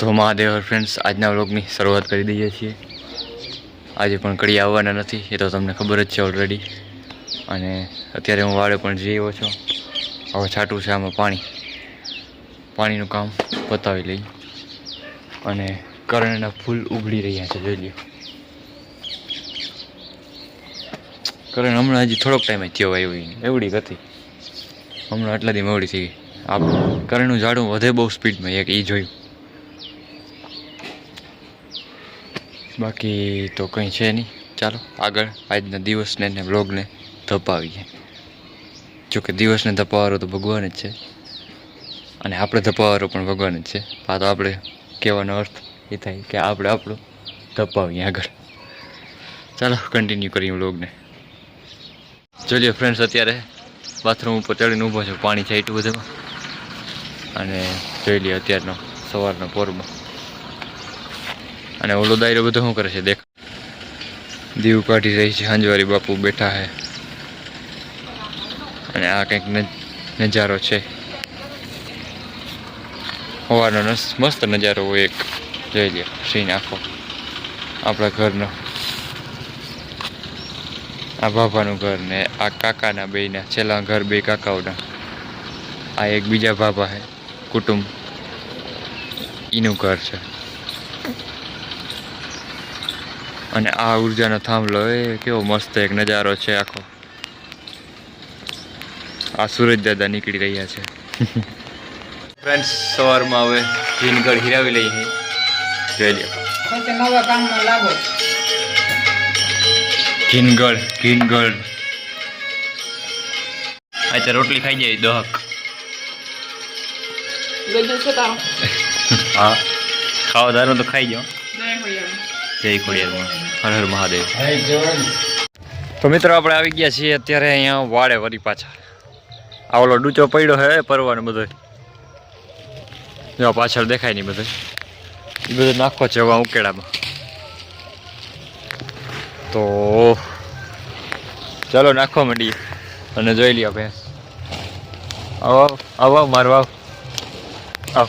તો મહાદેવ ફ્રેન્ડ્સ આજના વ્લોગની શરૂઆત કરી દઈએ છીએ. આજે પણ કડી આવવાના નથી, એ તો તમને ખબર જ છે ઓલરેડી અને અત્યારે હું વાડે પણ જઈ આવ્યો છું. હવે છાંટું છે આમાં પાણી. પાણીનું કામ પતાવી લઈ. અને કરણના ફૂલ ઉગડી રહ્યા છે, જોઈ લો કરણ હમણાં હજી થોડોક ટાઈમ થયો એવી એવડી હતી. હમણાં આટલા દી એવડી થઈ ગઈ. આપ કરણનું ઝાડું વધે બહુ સ્પીડમાં એક એ જોયું. બાકી તો કંઈ છે નહીં. ચાલો, આગળ આજના દિવસને ને બ્લોગને ધપાવીએ. જોકે દિવસને ધપાવવાનો તો ભગવાન જ છે. અને આપણે ધપાવવાનો પણ ભગવાન જ છે. આ તો આપણે કહેવાનો અર્થ એ થાય કે આપણે આપણું ધપાવીએ આગળ. ચાલો કન્ટિન્યુ કરીએ બ્લોગને જોઈએ ફ્રેન્ડ્સ અત્યારે બાથરૂમ ઉપર ચડીને ઊભો છું. પાણી છે એટલું બધામાં અને જોઈ લઈએ અત્યારનો સવારનો પોરમાં અને ઓલો દાયરો બધો શું કરે છે? દેખ. દીવ કાઢી રહી છે. હાંજવારી બાપુ બેઠા છે. અને આ કંઈક નજારો છે. નસ- મસ્ત નજારો હોય એક. જોઈ લે સીન આખો આપણા ઘરનો. આ ભાભાનું ઘર ને આ કાકાના બેયના, છેલ્લા ઘર બે કાકાઓના. આ એક બીજા ભાભા છે. કુટુંબ. એનું ઘર છે. અને આ ઉર્જાનો થાંભલો એ કેવો મસ્ત એક નજારો છે આખો. આ સૂરજ દાદા નીકળી રહ્યા છે. ફ્રેન્ડ્સ સવારમાં હવે ભીનગઢ હિરાવી લઈ છે જોઈ લ્યો. ભીનગઢ ઘીનગઢ અત્યારે રોટલી ખાઈ જાય દહક. ગજુ હા. ખાવા દારો તો ખાઈ જાઓ. જય ખોડિયારમાં. હર હર મહાદેવ. તો મિત્રો આપણે આવી ગયા છીએ અત્યારે અહીંયા વાડે વરી પાછા. આ ઓલો ડૂચો પડ્યો હે પરવાનો બધો. જો પાછળ દેખાય નહીં બધો. એ બધો નાખો છે હવે ઉકેડામાં. તો ચાલો નાખવા માંડીએ. અને જોઈ લઈએ ભેંસ. આવો આવો આવો આવો મારો આવ. આવ.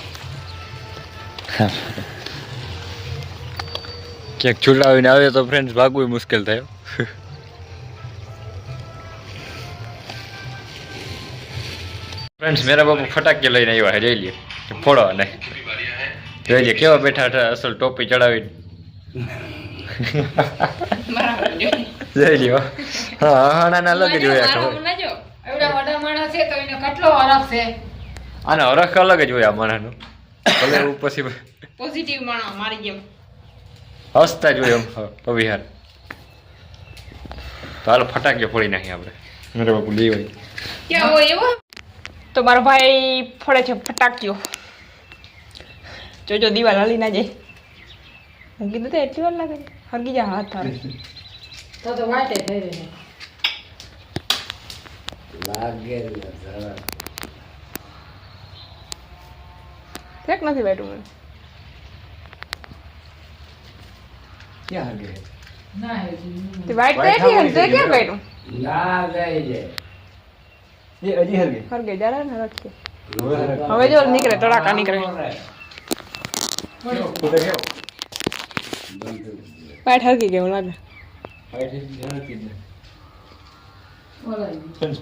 ક્યાંક છુડાવીને આવે તો ફ્રેન્ડ્સ ભાગવું મુશ્કેલ થાય ફ્રેન્ડ્સ મેરા બાપુ ફટાકે લઈને આવ્યા છે જોઈ લ્યો ફોડો અને જોઈ લ્યો કેવા બેઠા હતા અસલ ટોપી ચડાવીને બરાબર જો. જોઈ લ્યો હા હાણાના અલગ જ હોય મારો ખબર ના જો. એવડા મોટા માણસ છે તો એને કેટલો હરખ છે આનો હરખ અલગ જ હોય આ માણાનું ભલે એવું પછી પોઝિટિવ માણસ, મારી જેમ. હસતા જોઈએ એમ અવિહાર. તો હાલો ફટાકીઓ ફોડી નાખીએ આપણે. મેરા બાપુ લઈ હોય એવો? તો મારો ભાઈ ફોડે છે ફટાકીઓ. જોજો દિવાલ હલી ના જાય. હું કીધું તો એટલી વાર લાગે હરગી જા હાથ હાર. તો તો વાટે થઈ રહી. ફેક નથી બેઠું મને. ના તે વાઈટ તો ક્યાં બેઠું હરગે. જરા ને રખે હવે જો નીકળે તડાકા નીકળે. વાઈટ હરગી કેવું લાગે.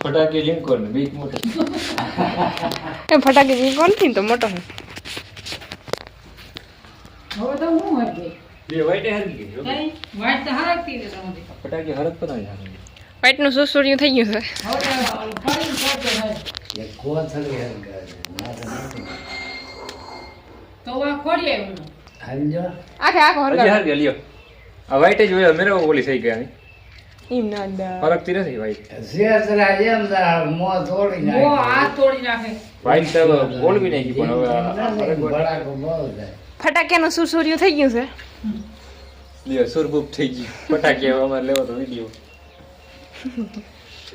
ફટાકે લીંકો બીક મોટો. એ ફટાકી જી કોણથી તો મોટો હે. હવે તો હું હરગે? બે વાઈટે ગઈ તો ને ફટાકે હરક જાય વાઈટનું સુસુરિયું થઈ ગયું છે. ફરીને ફરતો થાય તો આ ખોડીએ એમ આખે આખો હજી હરગા લ્યો આ વાઈટે જ હોય મેરો ઓલી થઈ ગયા ઈમ ના દા ફરકતી નથી વાઈટ. મો તોડી નાખે. વાઈટ તો ઓળવી નાખી પણ હવે આ સુસુરિયું થઈ ગયું છે. લ્યો સુરભૂપ થઈ ગયું. ફટાકે હવે અમારે લેવો તો વીડિયો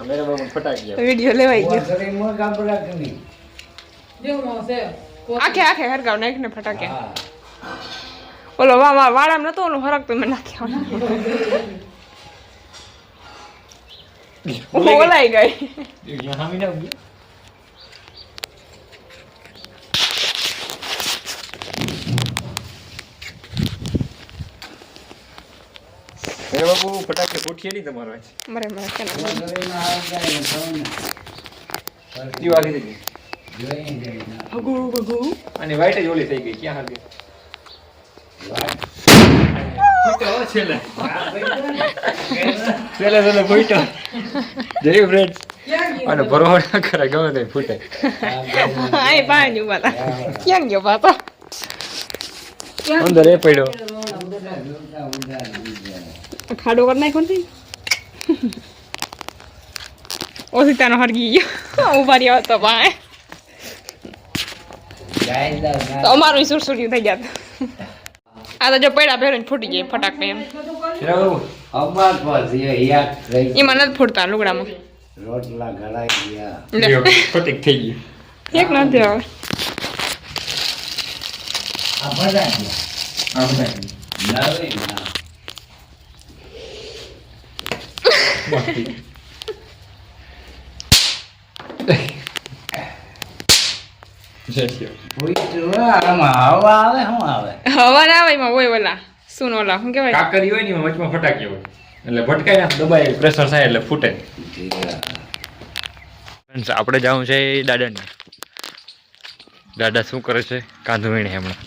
મેરા ફટાકી વીડિયો લેવાઈ ગયો. આખે આખે હરગાવ નાખ ને ફટાકિયા ઓલો વા વા વાળામાં નતો ઓલો હરક તો મેં નાખ્યો ઓલાઈ ગઈ. મેરા બાપુ ફટાકે ફૂટીએ નહીં તમારો આજ મરે મરે ને. દિવાળી થઈ ભગુ ભગુ અને વાઈટ જ ઓલી થઈ ગઈ ક્યાં હાલ? અંદર એ પડ્યો. ખાડો કરી નાખ્યો ને તાનો હરગી ગયો ઊભા રહ્યો હતો ભાઈ તા અમારું સુરસુર્યું થઈ જાત આ તો જો પેડા ભેરો ફૂટી જાય ફટાક એમ. એમાં નથી ફૂટતા લુગડામાં રોટલા ગળાઈ ગયા. ફટીક થઈ ગયું એક નથી આવે આ બધા આ બધા આમાં હવા આવે શું આવે હવા ના આવે એમાં હોય ઓલા શું ઓલા શું કહેવાય કાકરી હોય ને એમાં વચમાં ફટાકી હોય. એટલે ભટકાય ને દબાય પ્રેશર થાય એટલે ફૂટે. આપણે જવું છે દાદાને. દાદા શું કરે છે? કાંધો વીણે હમણાં.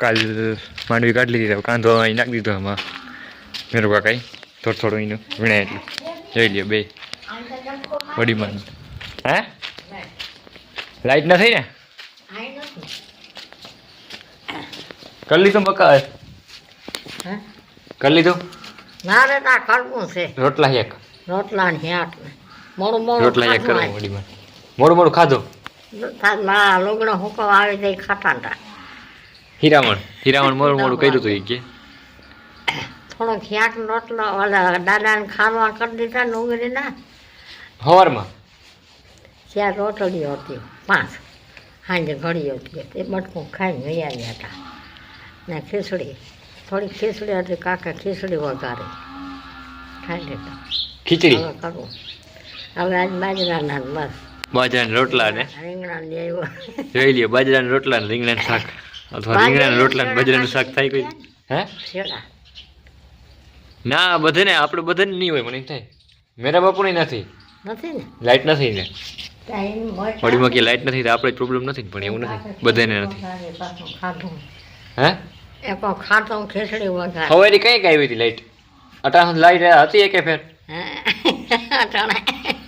કાલ માંડવી કાઢી લીધી કાંધો અહીં નાખી દીધો એમાં. મેરું કાકાઈ થોડું થોડું એનું વીણે એટલું જોઈ લ્યો બે. વડી માં હે? લાઈટ નથી ને? કરી લીધું બકા કરી લીધું? મારે ના કરવું છે. રોટલા એક રોટલા ને હેટ મોડું મોડું રોટલા એક કરો ખાધું વડી માં મોડું મોડું ખાધું? મારા લુગડો હુકો આવી જાય ખાતા હીરામણ. હીરામણ મોડું મોડું કર્યું હતું એ કે. થોડોક હેટ રોટલો ઓલા દાદાને ખાવા કરી દીધા ડુંગળીના. સવારમાં ચાર રોટલીઓ હતી પાંચ. સાંજે ઘડી હતી. એ બટકું ખાઈને વૈયા હતા. ને ખીચડી થોડી ખીચડી હતી કાકા ખીચડી વધારે ખાઈ લીધા. ખીચડી? હવે કરવું હવે આજ બાજરાના બસ. બાજરાના રોટલા ને? રીંગણા જોઈ લ્યો બાજરાના રોટલા ને રીંગણાનું શાક. અથવા રીંગણાના રોટલા ને બાજરાનું શાક થાય કોઈ? હે? ના બધાને આપણે બધાને નહીં હોય મને થાય. મેરા બાપુને નથી. નથી ને? લાઈટ નથી ને. વડીમાં કે લાઈટ નથી તો આપણે પ્રોબ્લેમ નથી પણ એવું નથી. બધાને નથી. હે? એ પણ ખાધું ખેસડી વઘાર હવારી કઈ કઈ આવી હતી લાઈટ અટાણ લાઈટ હતી એકે ફેર? અટાણે.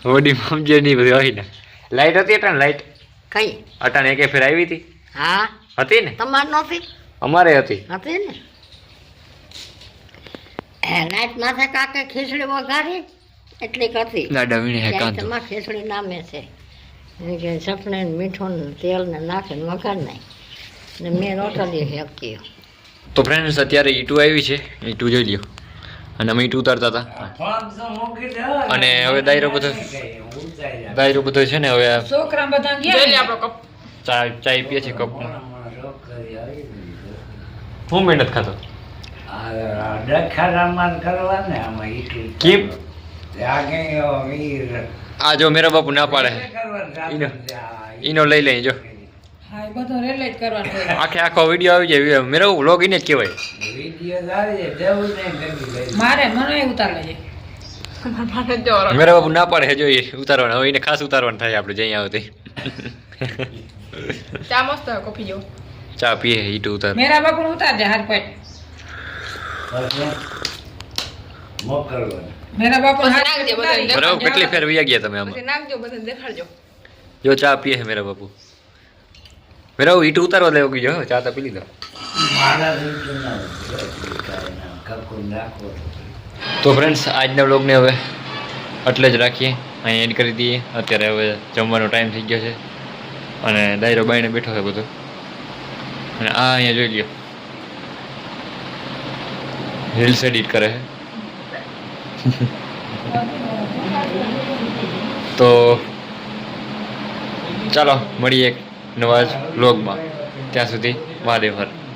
વડીમાં સમજે નહીં બધી હોય ને. લાઈટ હતી અટાણ લાઈટ કઈ? અટાણ એકે ફેર આવી હતી? હા. હતી ને? તમાર નથી? અમારે હતી. હતી ને? એ નાઈટ માથે કાકે ખીચડી વઘારી? એટલી કરતી દાદા વીણે હે કાંતો માં ખીચડી નામે છે. કે સપને ને મીઠું ને તેલ ને નાખીને વઘાર નાખી ને મેં રોટલી હેકી તો ફ્રેન્ડ્સ અત્યારે ઈટુ આવી છે. ઈટુ જોઈ લ્યો. અને અમે ઈટુ ઉતારતા હતા. અને હવે દાયરો બધો દાયરો બધો છે ને હવે છોકરા બધા ગયા આપણો કપ. ચા ચાય પીએ છે કપમાં હું મહેનત ખાતો આ કરવા ને આમાં ઈટું કેમ? ત્યાં કઈ ઓ વીર. આ જો મેરા બાપુ ના પાડે. ઈનો. ઈનો લઈ લઈ જો. હા એ બધો રેલે જ કરવાનો હોય. આખે આખો વીડિયો આવી જાય મેરો વ્લોગ એને જ કહેવાય. મારે મને ઉતાર લેજે મેરા બાપુ ના પાડે જો ઉતારવાનું ઉતારવાના. હવે એને ખાસ ઉતારવાનું થાય આપણે જઈ આવતી. ચા મસ્ત કોફી જો ચા પીએ ઈટુ ઉતાર. મેરા બાપુ ઉતારજે હાથ પેટ બરાબર કેટલી ફેર વૈયા ગયા તમે આમાં? નાખજો બધાને દેખાડજો. જો ચા પીએ છે મેરા બાપુ. મેરા ઈટુ ઉતારવા લેવો ગયો ચા તો પી લીધો. તો. ફ્રેન્ડ્સ આજના બ્લોગને હવે એટલે જ રાખીએ. અહીં એન્ડ કરી દઈએ. અત્યારે હવે જમવાનો ટાઈમ થઈ ગયો છે. અને ડાયરો બાઈને બેઠો છે બધો. અને આ અહીંયા જોઈ લ્યો. રીલ્સ એડિટ કરે છે તો ચાલો મળીએ એક નવા જ બ્લોગમાં ત્યાં સુધી મહાદેવ હર